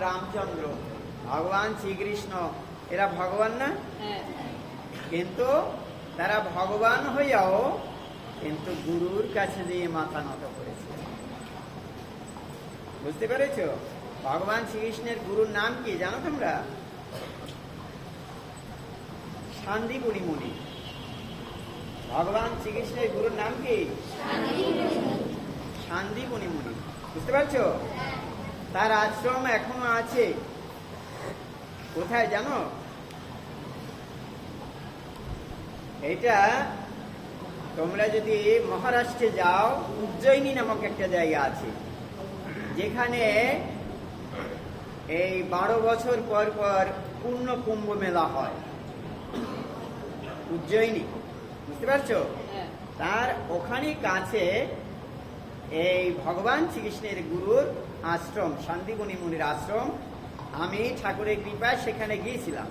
রামচন্দ্র। ভগবান শ্রীকৃষ্ণ। এরা ভগবান না? হ্যাঁ। কিন্তু তারা ভগবান হইয়াও কিন্তু গুরুর কাছে যেয়ে মাথা নত করেছে। বুঝতে পেরেছ? ভগবান শ্রীকৃষ্ণের গুরুর নাম কি জানো তোমরা? শান্তিপুরী মুনি। ভগবান শ্রীকৃষ্ণের গুরুর নাম কি? শান্তিপুরী মুনি। বুঝতে পারছ? তার আশ্রম এখনও আছে। কোথায় জানো? এটা তোমরা যদি মহারাষ্ট্রে যাও উজ্জয়িনী নামক একটা জায়গা আছে। যেখানে এই বারো বছর পর পর পূর্ণ কুম্ভ মেলা হয়। উজ্জয়িনী বুঝতে পারছ? হ্যাঁ। তার ওখানে কাছে এই ভগবান শ্রীকৃষ্ণের গুরুর আশ্রম শান্তিবনী মুনির আশ্রম। আমি ঠাকুরের কৃপায় সেখানে গিয়েছিলাম।